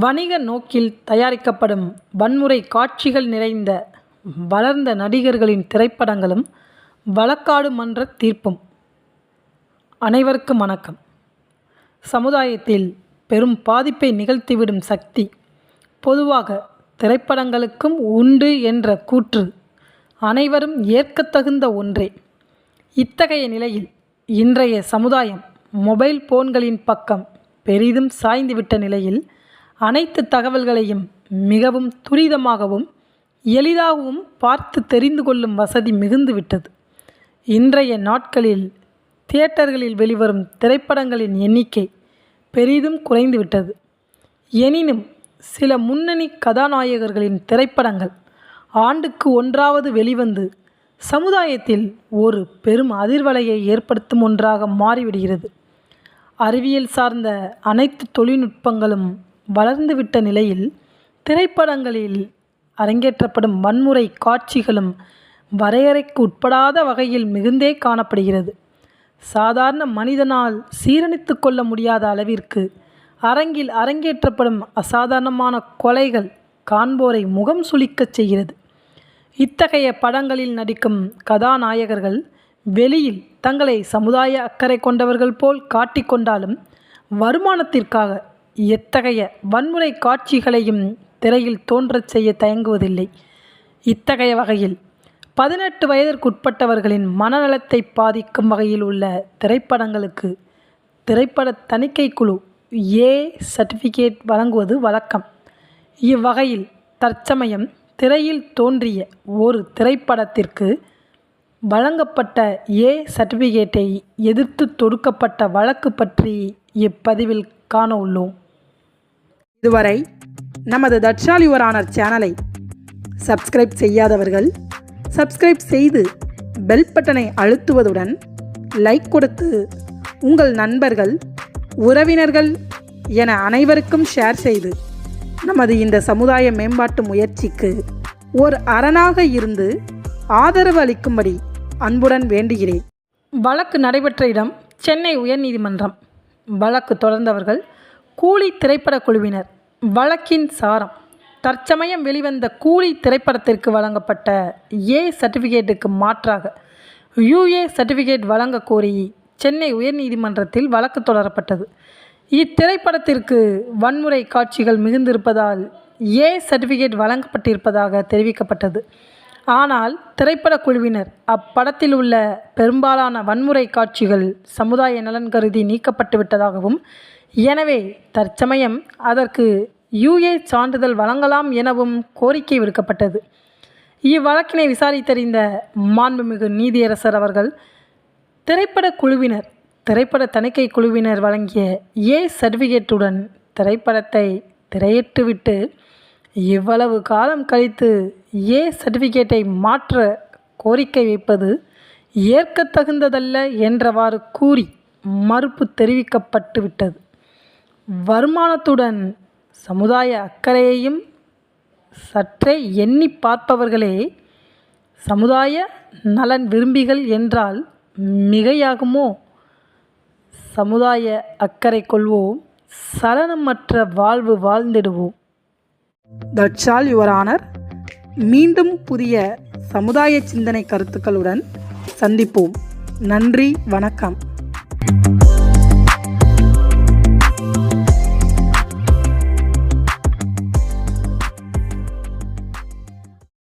வணிக நோக்கில் தயாரிக்கப்படும் வன்முறை காட்சிகள் நிறைந்த வளர்ந்த நடிகர்களின் திரைப்படங்களும் வழக்காடு மன்ற தீர்ப்பும். அனைவருக்கும் வணக்கம். சமுதாயத்தில் பெரும் பாதிப்பை நிகழ்த்திவிடும் சக்தி பொதுவாக திரைப்படங்களுக்கும் உண்டு என்ற கூற்று அனைவரும் ஏற்கத்தகுந்த ஒன்றே. இத்தகைய நிலையில் இன்றைய சமுதாயம் மொபைல் போன்களின் பக்கம் பெரிதும் சாய்ந்துவிட்ட நிலையில் அனைத்து தகவல்களையும் மிகவும் துரிதமாகவும் எளிதாகவும் பார்த்து தெரிந்து கொள்ளும் வசதி மிகுந்து விட்டது. இன்றைய நாட்களில் தியேட்டர்களில் வெளிவரும் திரைப்படங்களின் எண்ணிக்கை பெரிதும் குறைந்துவிட்டது எனினும் சில முன்னணி கதாநாயகர்களின் திரைப்படங்கள் ஆண்டுக்கு ஒன்றாவது வெளிவந்து சமுதாயத்தில் ஒரு பெரும் அதிர்வலையை ஏற்படுத்தும் ஒன்றாக மாறிவிடுகிறது. அறிவியல் சார்ந்த அனைத்து தொழில்நுட்பங்களும் வளர்ந்துவிட்ட நிலையில் திரைப்படங்களில் அரங்கேற்றப்படும் வன்முறை காட்சிகளும் வரையறைக்கு உட்படாத வகையில் மிகுந்தே காணப்படுகிறது. சாதாரண மனிதனால் சீரணித்து கொள்ள முடியாத அளவிற்கு அரங்கில் அரங்கேற்றப்படும் அசாதாரணமான கொலைகள் காண்போரை முகம் சுளிக்கச் செய்கிறது. இத்தகைய படங்களில் நடிக்கும் கதாநாயகர்கள் வெளியில் தங்களை சமுதாய அக்கறை கொண்டவர்கள் போல் காட்டிக்கொண்டாலும் வருமானத்திற்காக எத்தகைய வன்முறை காட்சிகளையும் திரையில் தோன்றச் செய்ய தயங்குவதில்லை. இத்தகைய வகையில் பதினெட்டு வயதிற்குட்பட்டவர்களின் மனநலத்தை பாதிக்கும் வகையில் உள்ள திரைப்படங்களுக்கு திரைப்பட தணிக்கை குழு ஏ சர்டிஃபிகேட் வழங்குவது வழக்கம். இவ்வகையில் தற்சமயம் திரையில் தோன்றிய ஒரு திரைப்படத்திற்கு வழங்கப்பட்ட ஏ சர்டிஃபிகேட்டை எதிர்த்து தொடுக்கப்பட்ட வழக்கு பற்றி இப்பதிவில் காண உள்ளோம். இதுவரை நமது தட்சால் யுவர் சேனலை சப்ஸ்கிரைப் செய்யாதவர்கள் சப்ஸ்கிரைப் செய்து பெல் பட்டனை அழுத்துவதுடன் லைக் கொடுத்து உங்கள் நண்பர்கள் உறவினர்கள் என அனைவருக்கும் ஷேர் செய்து நமது இந்த சமுதாய மேம்பாட்டு முயற்சிக்கு ஒரு அரணாக இருந்து ஆதரவு அளிக்கும்படி அன்புடன் வேண்டுகிறேன். வழக்கு நடைபெற்ற இடம் சென்னை உயர்நீதிமன்றம். வழக்கு தொடர்ந்தவர்கள் கூலி திரைப்படக் குழுவினர் வழக்கின் சாரம். தற்சமயம் வெளிவந்த கூலி திரைப்படத்திற்கு வழங்கப்பட்ட ஏ சர்டிஃபிகேட்டுக்கு மாற்றாக யுஏ சர்டிஃபிகேட் வழங்க கோரி சென்னை உயர்நீதிமன்றத்தில் வழக்கு தொடரப்பட்டது. இத்திரைப்படத்திற்கு வன்முறை காட்சிகள் மிகுந்திருப்பதால் ஏ சர்டிஃபிகேட் வழங்கப்பட்டிருப்பதாக தெரிவிக்கப்பட்டது. ஆனால் திரைப்படக் குழுவினர் அப்படத்தில் உள்ள பெரும்பாலான வன்முறை காட்சிகள் சமுதாய நலன் கருதி நீக்கப்பட்டு விட்டதாகவும் எனவே தற்சமயம் அதற்கு யுஏ சான்றிதழ் வழங்கலாம் எனவும் கோரிக்கை விடுக்கப்பட்டது. இவ்வழக்கினை விசாரித்தறிந்த மாண்புமிகு நீதியரசர் அவர்கள் திரைப்பட குழுவினர் திரைப்பட தணிக்கை குழுவினர் வழங்கிய ஏ சர்டிஃபிகேட்டுடன் திரைப்படத்தை திரையிட்டுவிட்டு இவ்வளவு காலம் கழித்து ஏ சர்டிஃபிகேட்டை மாற்ற கோரிக்கை வைப்பது ஏற்கத்தகுந்ததல்ல என்றவாறு கூறி மறுப்பு தெரிவிக்கப்பட்டு விட்டது வருமானத்துடன் சமுதாய அக்கறையையும் சற்றே எண்ணி பார்ப்பவர்களே சமுதாய நலன் விரும்பிகள் என்றால் மிகையாகுமோ? சமுதாய அக்கறை கொள்வோம் சலனமற்ற வாழ்வு வாழ்ந்திடுவோம். தட்சால் யுவர் ஆனர் மீண்டும் புதிய சமுதாய சிந்தனை கருத்துக்களுடன் சந்திப்போம். நன்றி வணக்கம்.